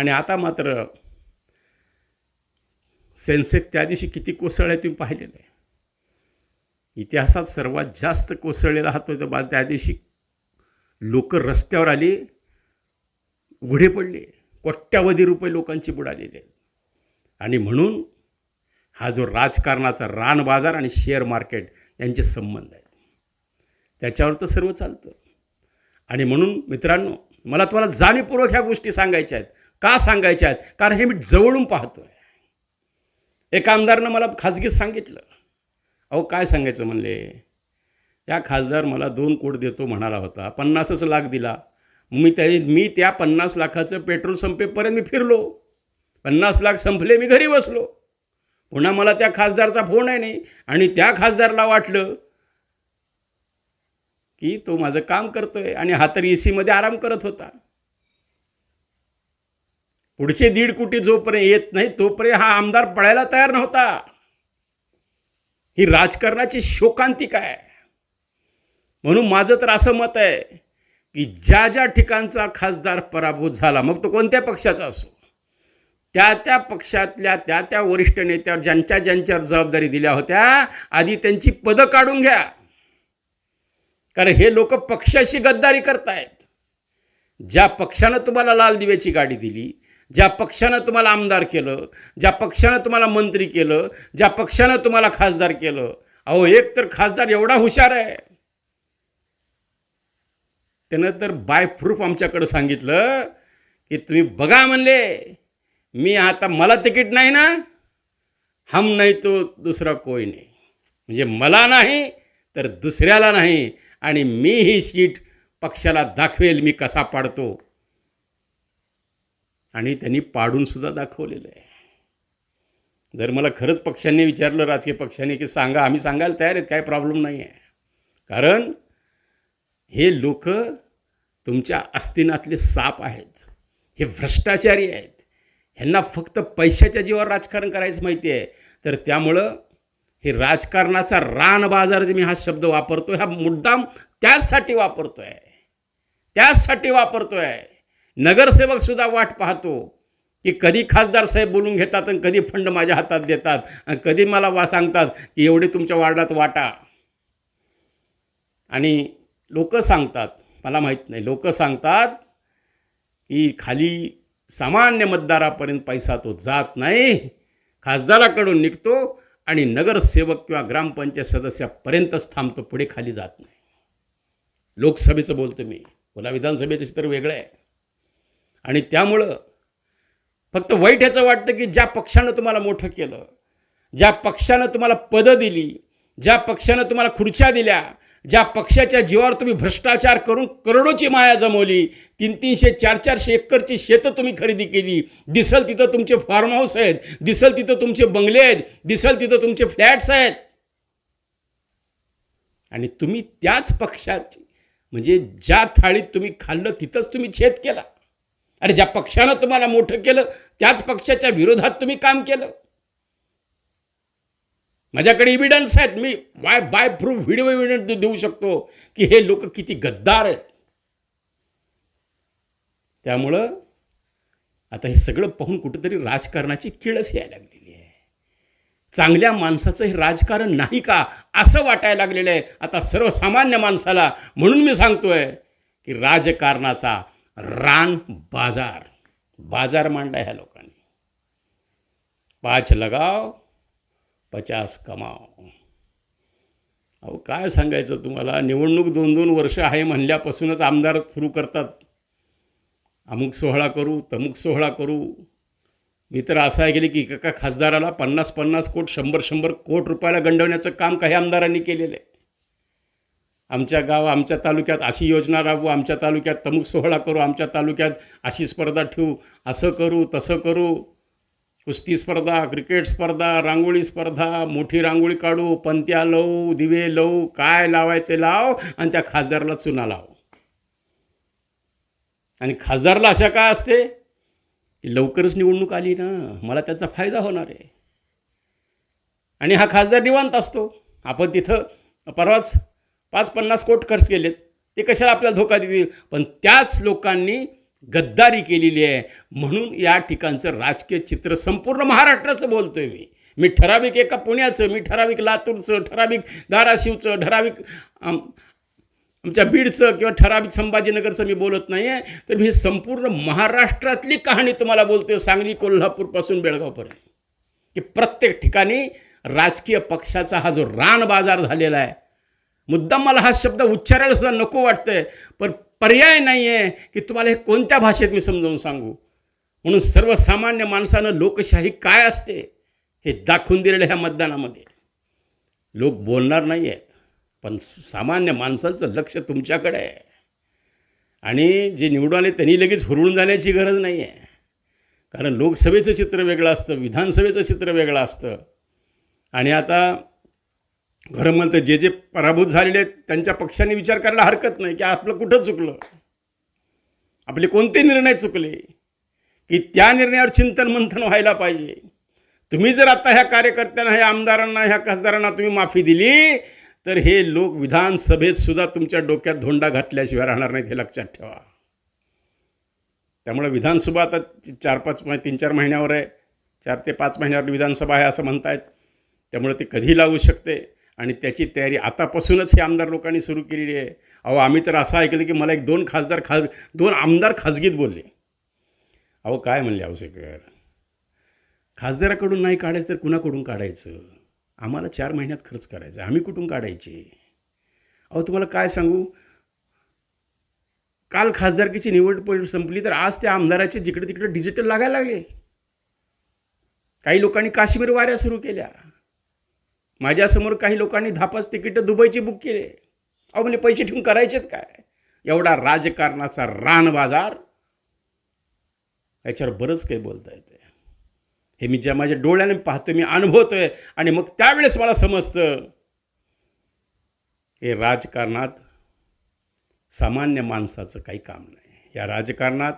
आणि आता मात्र सेन्सेक्स त्या दिवशी किती कोसळले तुम्ही पाहिलेलं आहे. इतिहासात सर्वात जास्त कोसळलेला हात होता बा त्या दिवशी लोक रस्त्यावर आली उघडे पडले कोट्यावधी रुपये लोकांची बुडालेले आहेत. आणि म्हणून हा जो राजकारणाचा रान बाजार आणि शेअर मार्केट यांचे संबंध आहेत. त्याच्यावर तर सर्व चालतं. आणि म्हणून मित्रांनो मला तुम्हाला जाणीवपूर्वक ह्या गोष्टी सांगायच्या आहेत. का सांगायच्या आहेत? कारण हे मी जवळून पाहतो आहे एका आमदारनं मला खाजगीत सांगितलं. अहो काय सांगायचं म्हणले? या खासदार मला दोन कोट देतो म्हणाला होता. पन्नासच लाख दिला. मी त्या मी त्या पन्नास लाखाचं पेट्रोल संपेपर्यंत मी फिरलो. पन्नास लाख संपले मी घरी बसलो. पुन्हा मला त्या खासदारचा फोन आहे नाही. आणि त्या खासदारला वाटलं की तो माझं काम करतोय आणि हा तर ए सीमध्ये आराम करत होता. पुढचे दीड कोटी जोपर्यंत येत नाही तोपर्यंत हा आमदार पळायला तयार नव्हता. ही राजकारणाची शोकांतिक आहे म्हणून माझं तर असं मत आहे की ज्या ज्या ठिकाणचा खासदार पराभूत झाला मग तो कोणत्या पक्षाचा असो त्या त्या पक्षातल्या त्या त्या वरिष्ठ नेत्यावर ज्यांच्या ज्यांच्यावर जबाबदारी दिल्या होत्या आधी त्यांची पदं काढून घ्या. कारण हे लोक पक्षाशी गद्दारी करतायत. ज्या पक्षानं तुम्हाला लाल दिव्याची गाडी दिली ज्या पक्षानं तुम्हाला आमदार केलं ज्या पक्षानं तुम्हाला मंत्री केलं ज्या पक्षानं तुम्हाला खासदार केलं अहो एक तर खासदार एवढा हुशार आहे. त्यानं तर बाय प्रूफ आमच्याकडं सांगितलं की तुम्ही बघा म्हणले मी आता मला तिकीट नाही ना हम नाही तो दुसरा कोई नाही. म्हणजे मला नाही तर दुसऱ्याला नाही आणि मी ही सीट पक्षाला दाखवेल मी कसा पाडतो. आणि त्यांनी पाडूनसुद्धा दाखवलेलं आहे. जर मला खरंच पक्षांनी विचारलं राजकीय पक्षांनी की सांगा आम्ही सांगायला तयार आहेत काय प्रॉब्लेम नाही आहे कारण हे लोक तुमच्या अस्तिनातले साप आहेत. हे भ्रष्टाचारी आहेत. ह्यांना फक्त पैशाच्या जीवावर राजकारण करायचं माहिती आहे तर त्यामुळं हे राजकारणाचा रान बाजार जे मी हा शब्द वापरतो हा मुद्दाम त्याचसाठी वापरतो आहे त्याचसाठी वापरतो आहे नगरसेवकसुद्धा वाट पाहतो की कधी खासदार साहेब बोलून घेतात आणि कधी फंड माझ्या हातात देतात आणि कधी मला वा सांगतात की एवढे तुमच्या वार्डात वाटा. आणि लोक सांगतात मला माहीत नाही लोक सांगतात की खाली सामान्य मतदारापर्यंत पैसा तो जात नाही खासदाराकडून निघतो आणि नगरसेवक किंवा ग्रामपंचायत सदस्यापर्यंतच थांबतो पुढे खाली जात नाही. लोकसभेचं बोलतो मी पुन्हा विधानसभेचं चित्र वेगळं आहे. आणि त्यामुळं फक्त वाईट ह्याचं वाटतं की ज्या पक्षानं तुम्हाला मोठं केलं ज्या पक्षानं तुम्हाला पदं दिली ज्या पक्षानं तुम्हाला खुर्च्या दिल्या ज्या पक्षाच्या जीवावर तुम्ही भ्रष्टाचार करून करोडोची माया जमवली तीन तीनशे चार चारशे एकरची शेतं तुम्ही खरेदी केली दिसल तिथं तुमचे फार्म हाऊस आहेत दिसल तिथं तुमचे बंगले आहेत दिसल तिथं तुमचे फ्लॅट्स आहेत. आणि तुम्ही त्याच पक्षाची म्हणजे ज्या थाळीत तुम्ही खाल्लं तिथंच तुम्ही छेद केला. अरे ज्या पक्षानं तुम्हाला मोठं केलं त्याच पक्षाच्या विरोधात तुम्ही काम केलं. माझ्याकडे इव्हिडन्स आहेत. मी by by proof video evidence देऊ शकतो की हे लोक किती गद्दार आहेत. त्यामुळं आता हे सगळं पाहून कुठंतरी राजकारणाची किळस यायला लागलेली आहे. चांगल्या माणसाचं हे राजकारण नाही का? असं वाटायला लागलेलं आहे. आता सर्वसामान्य माणसाला म्हणून मी सांगतोय की राजकारणाचा रान बाजार. बाजार मांडला ह्या लोकांनी. पाच लगाव पचास कमाव. अहो काय सांगायचं तुम्हाला? निवडणूक दोन दोन वर्ष आहे म्हणल्यापासूनच आमदार सुरू करतात. अमुक सोहळा करू तमुक सोहळा करू. मी तर असं आहे गेले की एका खासदाराला पन्नास पन्नास कोट शंभर शंभर कोट रुपयाला गंडवण्याचं काम काही आमदारांनी केलेलं आहे. आमच्या गाव आमच्या तालुक्यात अशी योजना राबवू आमच्या तालुक्यात तमुक सोहळा करू आमच्या तालुक्यात अशी स्पर्धा ठेवू असं करू तसं करू. कुस्ती स्पर्धा क्रिकेट स्पर्धा रांगोळी स्पर्धा मोठी रांगोळी काढू पंत्या लावू दिवे लावू काय लावायचे लाव आणि त्या खासदाराला चुना लाव. आणि खासदारला अशा काय असते? की लवकरच निवडणूक आली ना मला त्याचा फायदा होणार आहे. आणि हा खासदार निवांत असतो. आपण तिथं परवाच पाच पन्नास कोट खर्च केलेत. ते कशाला आपल्याला धोका देतील? पण त्याच लोकांनी गद्दारी केलेली आहे. म्हणून या ठिकाणचं राजकीय चित्र संपूर्ण महाराष्ट्राचं बोलतोय मी. मी ठराविक एका पुण्याचं मी ठराविक लातूरचं ठराविक धाराशिवचं ठराविक आमच्या बीडचं किंवा ठराविक संभाजीनगरचं मी बोलत नाही आहे तर मी संपूर्ण महाराष्ट्रातली कहाणी तुम्हाला बोलतोय सांगली कोल्हापूरपासून बेळगावपर्यंत. की प्रत्येक ठिकाणी राजकीय पक्षाचा हा जो रान बाजार झालेला आहे मुद्दाम मला हा शब्द उच्चारायला सुद्धा नको वाटतंय. पण पर्याय नाही आहे की तुम्हाला हे कोणत्या भाषेत मी समजावून सांगू? म्हणून सर्वसामान्य माणसानं लोकशाही काय असते हे दाखवून दिलेलं ह्या मतदानामध्ये. लोक बोलणार नाही आहेत पण सामान्य माणसांचं लक्ष तुमच्याकडे आहे. आणि जे निवडून आले त्यांनी लगेच हुरळून जाण्याची गरज नाही आहे कारण लोकसभेचं चित्र वेगळं असतं विधानसभेचं चित्र वेगळं असतं. आणि आता खरं म्हणतं जे जे पराभूत झालेले आहेत त्यांच्या पक्षाने विचार करायला हरकत नाही की आपलं कुठं चुकलं. आपले कोणते निर्णय चुकले? की त्या निर्णयावर चिंतन मंथन व्हायला पाहिजे. तुम्ही जर आता ह्या कार्यकर्त्यांना ह्या आमदारांना ह्या खासदारांना तुम्ही माफी दिली तर हे लोक विधानसभेत सुद्धा तुमच्या डोक्यात धोंडा घातल्याशिवाय राहणार नाहीत हे लक्षात ठेवा. त्यामुळे विधानसभा आता चार पाच मह तीन चार महिन्यावर आहे. चार ते पाच महिन्यावर विधानसभा आहे असं म्हणतायत. त्यामुळे ते कधी लागू शकते. आणि त्याची तयारी आतापासूनच हे आमदार लोकांनी सुरू केलेली आहे. अहो आम्ही तर असं ऐकलं की मला एक दोन खासदार खास दोन आमदार खाजगीत बोलले. अहो काय म्हणले आवसेकर खासदाराकडून नाही काढायचं तर कुणाकडून काढायचं? आम्हाला चार महिन्यात खर्च करायचा. आम्ही कुठून काढायचे? अहो तुम्हाला काय सांगू? काल खासदारकीची निवड संपली तर आज त्या आमदाराचे जिकडे तिकडे डिजिटल लागायला लागले. काही लोकांनी काश्मीर वाऱ्या सुरू केल्या. माझ्यासमोर काही लोकांनी धापास तिकीटं दुबईची बुक केले. अहो म्हणजे पैसे ठेवून करायचेत काय? एवढा राजकारणाचा रान बाजार. याच्यावर बरंच काही बोलता येते हे मी ज्या माझ्या डोळ्याने पाहतो मी अनुभवतोय आणि मग त्यावेळेस मला समजतं हे राजकारणात सामान्य माणसाचं काही काम नाही. या राजकारणात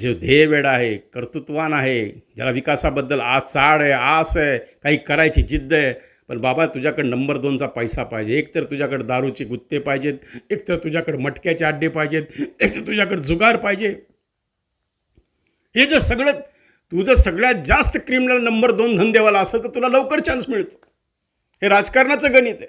जे ध्येयवेड आहे कर्तृत्वान आहे ज्याला विकासाबद्दल आज चाड आहे आस आहे काही करायची जिद्द आहे पण बाबा तुझ्याकडे नंबर दोनचा पैसा पाहिजे. एक तर तुझ्याकडे दारूचे गुत्ते पाहिजेत एक तर तुझ्याकडे मटक्याचे अड्डे पाहिजेत एक तर तुझ्याकडे जुगार पाहिजे. हे जर सगळं तुझं सगळ्यात जास्त क्रिमिनल नंबर दोन धंदेवाला असं तर तुला लवकर चान्स मिळतो. हे राजकारणाचं गणित आहे.